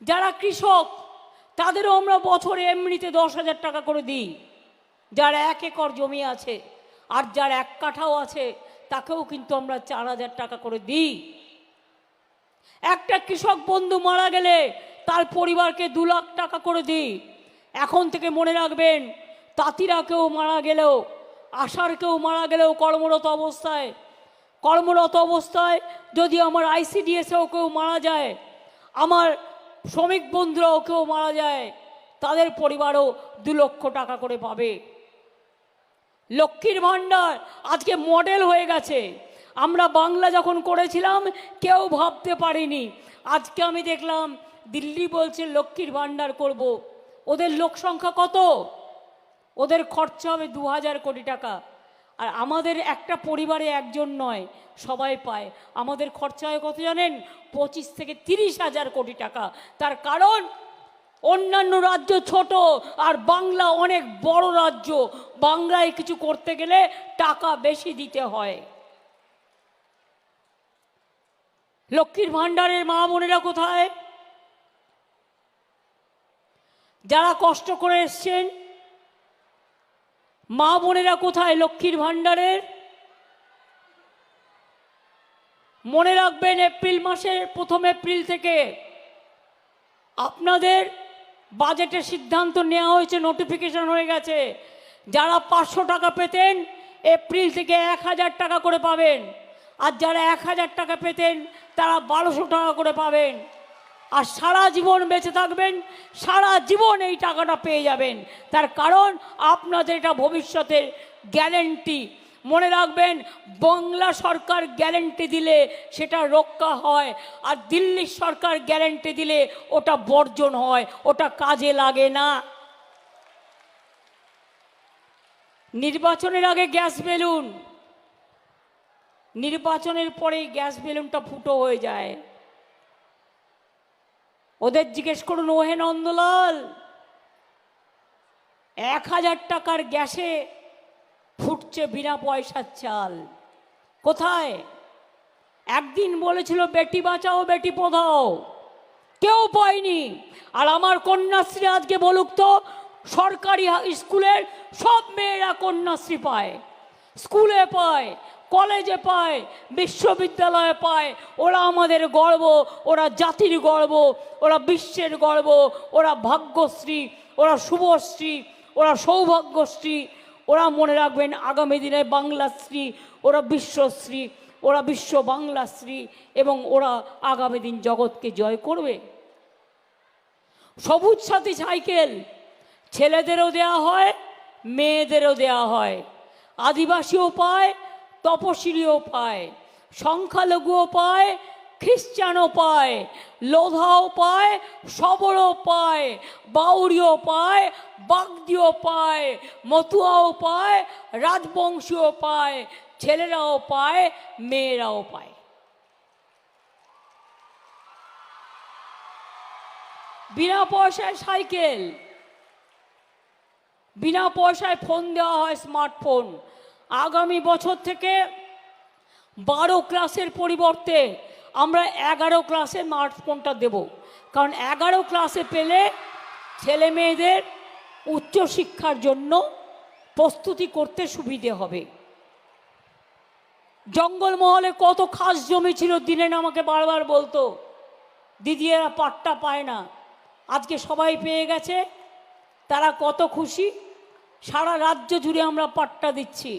যারা কৃষক, তাদেরও আমরা বছরে এমনিতে দশ হাজার টাকা করে দিই। যার এক একর জমি আছে আর যার এক কাঠাও আছে, তাকেও কিন্তু আমরা চার হাজার টাকা করে দিই। একটা কৃষক বন্ধু মারা গেলে তার পরিবারকে দু লাখ টাকা করে দিই। এখন থেকে মনে রাখবেন তাঁতিরা কেউ মারা গেলেও আশার কেউ মারা গেলেও কর্মরত অবস্থায়। কর্মরত অবস্থায় যদি আমার আইসিডিএসেও কেউ মারা যায়, আমার শ্রমিক বন্ধুরাও কেউ মারা যায়, তাদের পরিবারও দু লক্ষ টাকা করে পাবে। লক্ষ্মীর ভাণ্ডার আজকে মডেল হয়ে গেছে। আমরা বাংলা যখন করেছিলাম, কেউ ভাবতে পারিনি। আজকে আমি দেখলাম, দিল্লি বলছে লক্ষ্মীর ভাণ্ডার করব। ওদের লোক সংখ্যা কত? ওদের খরচা হবে দু হাজার কোটি টাকা। আর আমাদের একটা পরিবারে একজন নয়, সবাই পায়। আমাদের খরচা হয় কত জানেন? পঁচিশ থেকে তিরিশ হাজার কোটি টাকা। তার কারণ, অন্যান্য রাজ্য ছোট আর বাংলা অনেক বড় রাজ্য। বাংলায় কিছু করতে গেলে টাকা বেশি দিতে হয়। লক্ষ্মীর ভাণ্ডারের মা বোনেরা কোথায়? যারা কষ্ট করে এসছেন মা বোনেরা কোথায় লক্ষ্মীর ভাণ্ডারের? মনে রাখবেন এপ্রিল মাসের প্রথম এপ্রিল থেকে আপনাদের বাজেটের সিদ্ধান্ত নেওয়া হয়েছে নোটিফিকেশন হয়ে গেছে। যারা পাঁচশো টাকা পেতেন, এপ্রিল থেকে এক হাজার টাকা করে পাবেন। আর যারা এক হাজার টাকা পেতেন, তারা বারোশো টাকা করে পাবেন। আর সারা জীবন বেঁচে থাকবেন, সারা জীবন এই টাকাটা পেয়ে যাবেন। তার কারণ আপনাদের এটা ভবিষ্যতের গ্যারেন্টি। মনে রাখবেন, বাংলা সরকার গ্যারেন্টি দিলে সেটা রক্ষা হয়, আর দিল্লির সরকার গ্যারেন্টি দিলে ওটা বর্জন হয়, ওটা কাজে লাগে না। নির্বাচনের আগে গ্যাস বেলুন। নির্বাচনের পরেই গ্যাস বেলুনটা ফুটো হয়ে যায়। ওদের জিজ্ঞেস করুন, ওহে নন্দলাল, এক হাজার টাকার গ্যাসে ফুটছে বিনা পয়সার চাল। কোথায়? একদিন বলেছিল, বেটি বাঁচাও, বেটি পধাও। কেউ পায়নি। আর আমার কন্যাশ্রী আজকে বলুক তো, সরকারি স্কুলের সব মেয়েরা কন্যাশ্রী পায়। স্কুলে পায়। কলেজে পায়, বিশ্ববিদ্যালয়ে পায়, ওরা আমাদের গর্ব, ওরা জাতির গর্ব, ওরা বিশ্বের গর্ব, ওরা ভাগ্যশ্রী, ওরা শুভশ্রী, ওরা সৌভাগ্যশ্রী, ওরা মনে রাখবেন আগামী দিনে বাংলাশ্রী ওরা বিশ্বশ্রী, ওরা বিশ্ব বাংলাশ্রী এবং ওরা আগামী দিন জগৎকে জয় করবে। সবুজ সাথী সাইকেল, ছেলেদেরও দেয়া হয়, মেয়েদেরও দেয়া হয়, আদিবাসীও পায় তপশিলীও পায়, সংখ্যালঘুও পায় খ্রিস্টানও পায়, লোধাও পায়, সবরও পায় বাউরিও পায়, বাগদিও পায়, মতুয়াও পায়, রাজবংশীও পায়, ছেলেরাও পায়, মেয়েরাও পায়। বিনা পয়সায় সাইকেল, বিনা পয়সায় ফোন দেওয়া হয় স্মার্টফোন আগামী বছর থেকে বারো ক্লাসের পরিবর্তে আমরা এগারো ক্লাসে স্মার্টফোনটা দেব। কারণ এগারো ক্লাসে পেলে ছেলে মেয়েদের উচ্চশিক্ষার জন্য প্রস্তুতি করতে সুবিধে হবে। জঙ্গলমহলে কত খাস জমি ছিল, দিনেন আমাকে বারবার বলতো দিদি এরা পাট্টা পায় না। আজকে সবাই পেয়ে গেছে, তারা কত খুশি, সারা রাজ্য জুড়ে আমরা পাট্টা দিচ্ছি।